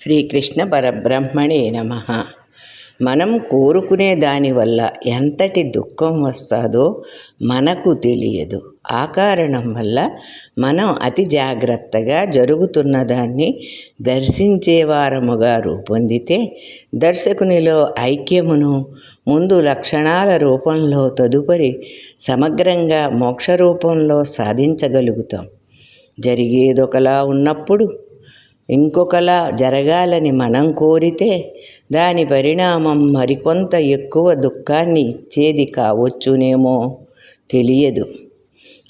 శ్రీకృష్ణ పరబ్రహ్మణే నమ. మనం కోరుకునే దానివల్ల ఎంతటి దుఃఖం వస్తుందో మనకు తెలియదు. ఆ కారణం వల్ల మనం అతి జాగ్రత్తగా జరుగుతున్న దాన్ని దర్శించేవారముగా రూపొందితే దర్శకునిలో ఐక్యమును ముందు లక్షణాల రూపంలో తదుపరి సమగ్రంగా మోక్ష రూపంలో సాధించగలుగుతాం. జరిగేదొకలా ఉన్నప్పుడు ఇంకొకలా జరగాలని మనం కోరితే దాని పరిణామం మరికొంత ఎక్కువ దుఃఖాన్ని ఇచ్చేది కావచ్చునేమో తెలియదు.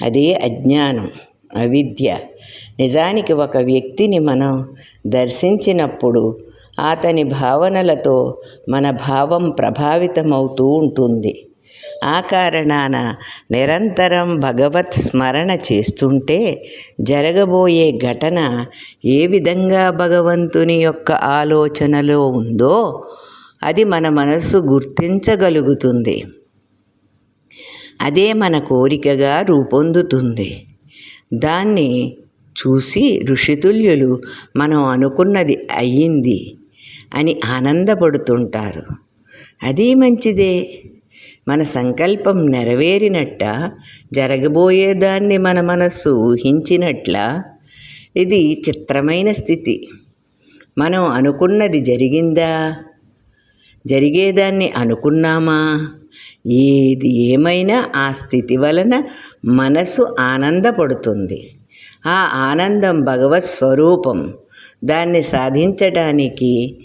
అదే అజ్ఞానం అవిద్య. నిజానికి ఒక వ్యక్తిని మనం దర్శించినప్పుడు అతని భావనలతో మన భావం ప్రభావితమవుతూ ఉంటుంది. ఆ కారణాన నిరంతరం భగవత్ స్మరణ చేస్తుంటే జరగబోయే ఘటన ఏ విధంగా భగవంతుని యొక్క ఆలోచనలో ఉందో అది మన మనస్సు గుర్తించగలుగుతుంది. అదే మన కోరికగా రూపొందుతుంది. దాన్ని చూసి ఋషితుల్యులు మనం అనుకున్నది అయ్యింది అని ఆనందపడుతుంటారు. అది మంచిదే. మన సంకల్పం నెరవేరినట్ట జరగబోయేదాన్ని మన మనస్సు ఊహించినట్ల. ఇది చిత్రమైన స్థితి. మనం అనుకున్నది జరిగిందా? జరిగేదాన్ని అనుకున్నామా? ఏది ఏమైనా ఆ స్థితి వలన మనసు ఆనందపడుతుంది. ఆ ఆనందం భగవత్ స్వరూపం. దాన్ని సాధించడానికి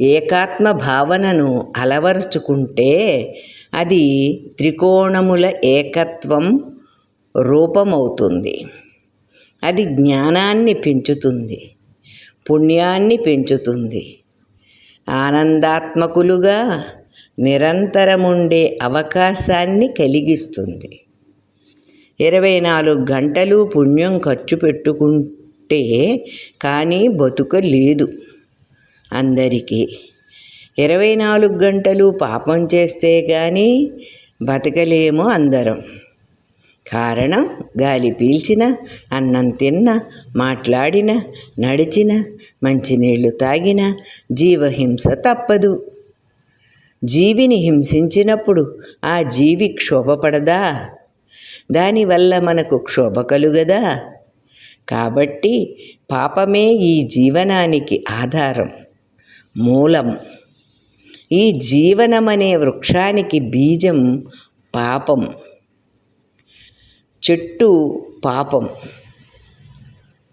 ఏకాత్మ భావనను అలవరుచుకుంటే అది త్రికోణముల ఏకత్వం రూపమవుతుంది. అది జ్ఞానాన్ని పెంచుతుంది పుణ్యాన్ని పెంచుతుంది. ఆనందాత్మకులుగా నిరంతరముండే అవకాశాన్ని కలిగిస్తుంది. ఇరవై నాలుగు గంటలు పుణ్యం ఖర్చు పెట్టుకుంటే కానీ బతుక లేదు. అందరికీ. ఇరవై నాలుగు గంటలు పాపం చేస్తే కానీ బతకలేము అందరం. కారణం గాలి పీల్చిన అన్నం తిన్న మాట్లాడిన నడిచిన మంచినీళ్ళు తాగిన జీవహింస తప్పదు. జీవిని హింసించినప్పుడు ఆ జీవి క్షోభపడదా? దానివల్ల మనకు క్షోభ కలుగదా? కాబట్టి పాపమే ఈ జీవనానికి ఆధారం. మూలం. ఈ జీవనమనే వృక్షానికి బీజం పాపం. చెట్టు పాపం.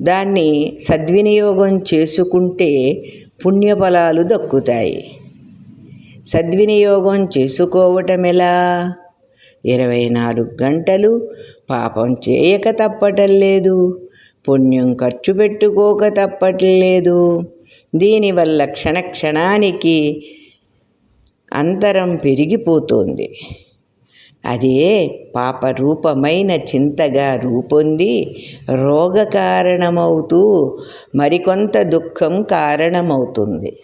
దాన్ని సద్వినియోగం చేసుకుంటే పుణ్యఫలాలు దక్కుతాయి. సద్వినియోగం చేసుకోవటం ఎలా? ఇరవై నాలుగు గంటలు పాపం చేయక తప్పటం లేదు. పుణ్యం ఖర్చు పెట్టుకోక తప్పటం లేదు. దీనివల్ల క్షణక్షణానికి అంతరం పెరిగిపోతుంది. అదే పాపరూపమైన చింతగా రూపొంది రోగ కారణమవుతూ మరికొంత దుఃఖం కారణమవుతుంది.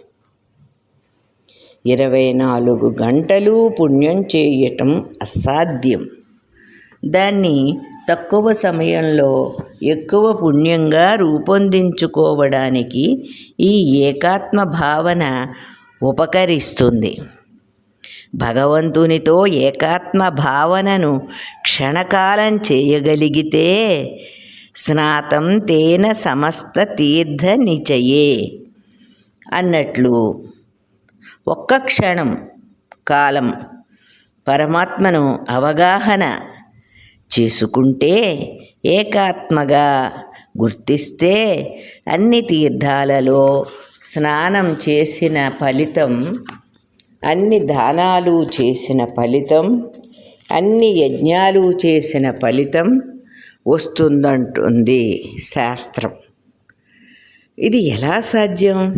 ఇరవై నాలుగు గంటలు పుణ్యం చేయటం అసాధ్యం. దాన్ని తక్కువ సమయంలో ఎక్కువ పుణ్యంగా రూపొందించుకోవడానికి ఈ ఏకాత్మ భావన ఉపకరిస్తుంది. భగవంతునితో ఏకాత్మ భావనను క్షణకాలం చేయగలిగితే స్నాతం తేన సమస్త తీర్థ నిచయే అన్నట్లు ఒక్క క్షణం కాలం పరమాత్మను అవగాహన చేసుకుంటే ఏకాత్మగా గుర్తిస్తే అన్ని తీర్థాలలో స్నానం చేసిన ఫలితం అన్ని దానాలు చేసిన ఫలితం అన్ని యజ్ఞాలు చేసిన ఫలితం వస్తుందంటుంది శాస్త్రం. ఇది ఎలా సాధ్యం?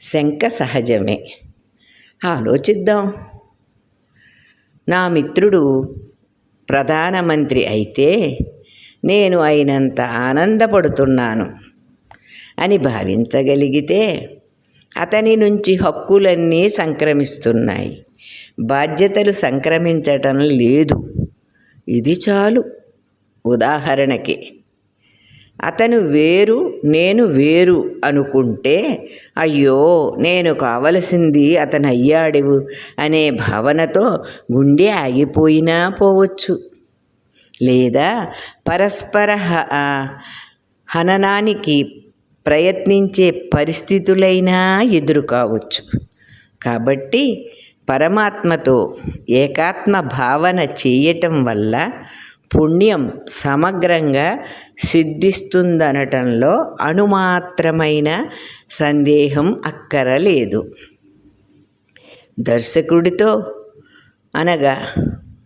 శంక సహజమే. ఆలోచిద్దాం. నా మిత్రుడు ప్రధానమంత్రి అయితే నేను అయినంత ఆనందపడుతున్నాను అని భావించగలిగితే అతని నుంచి హక్కులన్నీ సంక్రమిస్తున్నాయి. బాధ్యతలు సంక్రమించటం లేదు. ఇది చాలు. ఉదాహరణకి అతను వేరు నేను వేరు అనుకుంటే అయ్యో నేను కావలసింది అతను అయ్యాడు అనే భావనతో గుండె ఆగిపోయినా పోవచ్చు. లేదా పరస్పర హ- హననానికి ప్రయత్నించే పరిస్థితులైనా ఎదురు కావచ్చు కాబట్టి పరమాత్మతో ఏకాత్మ భావన చేయటం వల్ల పుణ్యం సమగ్రంగా సిద్ధిస్తుందనటంలో అణుమాత్రమైన సందేహం అక్కరలేదు. దర్శకుడితో అనగా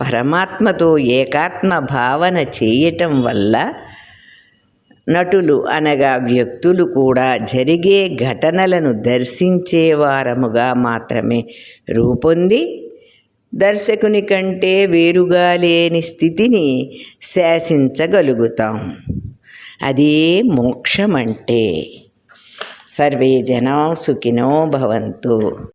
పరమాత్మతో ఏకాత్మ భావన చేయటం వల్ల నటులు అనగా వ్యక్తులు కూడా జరిగే ఘటనలను దర్శించేవారముగా మాత్రమే రూపొంది దర్శకుని కంటే వేరుగా లేని స్థితిని శాసించగలుగుతాం. అదే మోక్షమంటే. సర్వే జనా సుఖినో భవంతు.